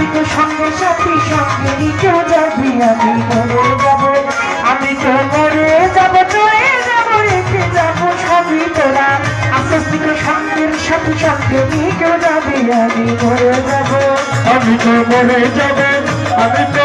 থেকে সঙ্গে সাথী সঙ্গে কেউ যাবি, আমি মরে যাব, আমি তো মরে যাব, চলে যাব, রেখে যাব সবই তোরা। আস্তে সাথে যাবি, আমি যাব, আমি তো মরে যাব, আমি তো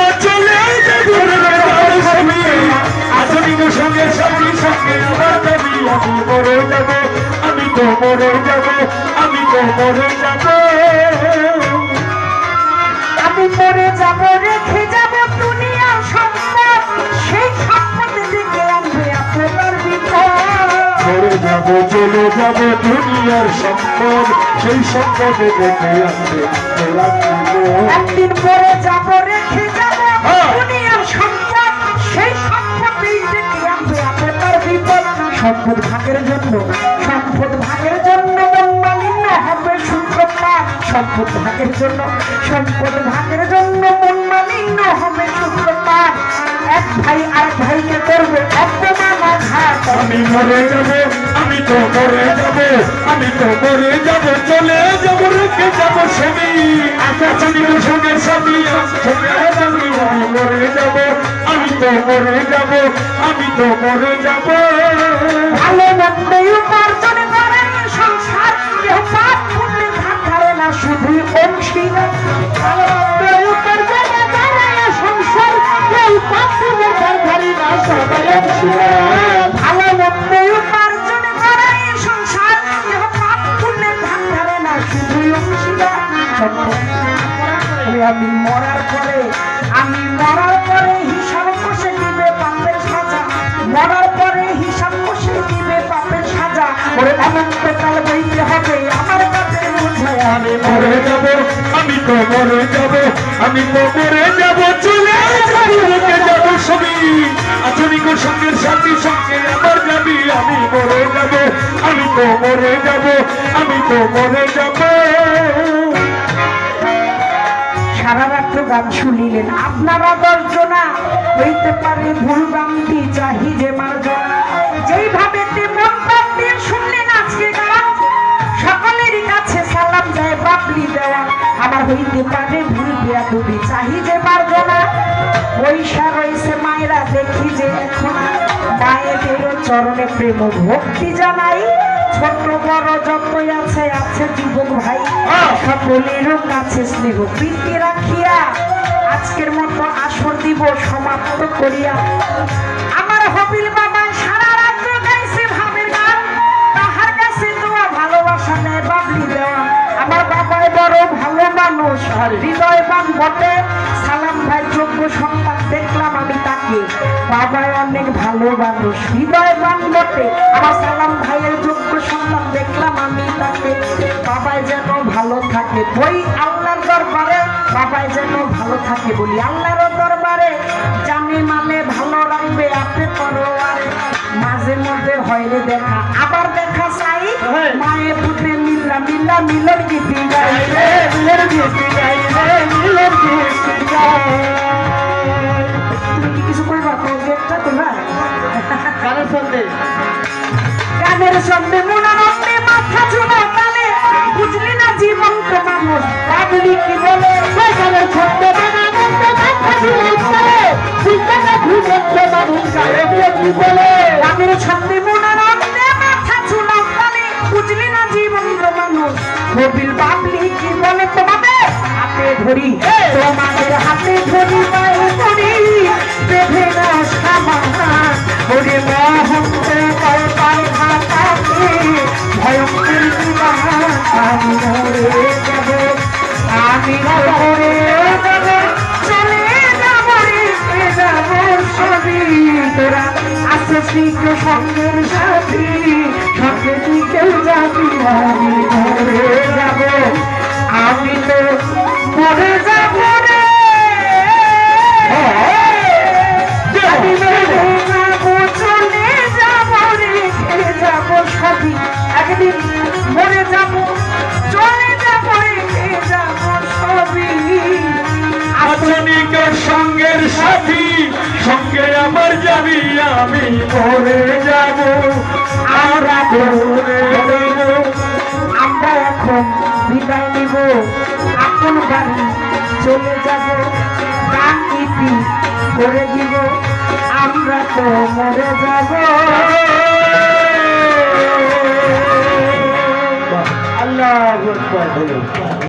সঙ্গে সাথী সঙ্গে আমার দাবি আমি মরে যাব আমি তো মরে যাব আমি তো মরে যাব আমি মরে যাব রেখে যাব দুনিয়ার সম্পদ সেই সম্পদ আনবে আপনার মরে যাব চলে যাব দুনিয়ার সম্পদ সেই সম্পদে দেখে আসবে একদিন পরে যাব রেখে সম্পদ ভাগের জন্য, সম্পদ ভাগের জন্য হবে শুক্রবার সম্পদ ভাগের জন্য, সম্পদ ভাগের জন্য মন্মালিন্য হবে শুক্রবার এক ভাই আর ভাইকে করবে অপমান আঘাত। আমি মরে যাব তো মরে যাব, আমি তো মরে যাব, চলে যাব, রেখে যাব আকাশনীর সঙ্গে ছবি সঙ্গে আমি মরে যাব, আমি তো মরে যাব, আমি তো মরে যাব। ভালো মন্দ উপার্জন করে সংসার শুধু অংশীদার। ভালো মন্দ উপার্জন ওরে আমি মরার পরে, আমি মরার পরে হিসাব কষে দিবে পাপের সাজা। মরার পরে হিসাব কষে দিবে পাপের সাজা। ওরে অনন্তকাল বইতে হবে, আমার পাপের বোঝায় আমি মরে যাব, আমি তো মরে যাব, আমি তো মরে যাব। চলে যাব ছবি আধুনিক সঙ্গের সাথী, সঙ্গে আমার যাবি আমি মরে যাব, আমি তো মরে যাব, আমি তো মরে যাব। গান শুনিলেন, আপনারা দর্জনা হইতে পারে ভুল গানটি চাহি যে মার্জনা যেইভাবে শুনলেন আজকে গান সকলেরই কাছে সালাম যায় বাপলি দেওয়া আমার হইতে পারে ভুল বিয়া দুবি চাহি যে মার্জনা পয়সা রয়েছে মায়েরা, দেখি যে এখন আর মায়েদের চরণে প্রেম ভক্তি জানাই। ছোট বড় যতই আছে আছে যুবক ভাই। সকলেরও কাছে স্নেহ প্রীতি রাখিয়া আজকের মতো আসর দিব সমাপ্ত করিয়া। আমার হবিল বাবা বাবাই অনেক ভালো মানুষ। হৃদয়বান বটে আমার সালাম ভাইয়ের যোগ্য সন্তান দেখলাম আমি তাকে। বাবাই যেন ভালো থাকে। বই আল্লাহর দরবারে বাবাই যেন ভালো থাকে বলি। আল্লাহর দরবারে জানি মানে ভালো রাখবে আপনি পরোয়ারে। মাঝে মধ্যে হয়রে দেখা। আবার দেখা চাই। মায়ের পুত্রে মিল্লা মিল্লা মিলন গীতি গাই সঙ্গে মনোরমে মাথা চুলো তালে বুঝলি না জীবন তো মানুষ। পাগলি কি বলে? গানের সঙ্গে মনোরমে মাথা চুলো তালে বুঝলি না জীবন তো মানুষ গায়ে কি বলে? গানের সঙ্গে মনোরমে মাথা চুলো তালে বুঝলি না জীবন তো মানুষ। কবিল বাবলি কি বলে তোমাদের? হাতে ধরি। তোমাদের হাতে ধরি পায়ে ধরি শীঘ্র সঙ্গের সাথী সঙ্গে দিকে জাতি যাবি আমি মরে যাব আমরা মরে যাব। আমরা এখন বিদায় নিব, আপন বাড়ি চলে যাব, গান ইতি করে দিব, আমরা তো মরে যাব। আল্লাহ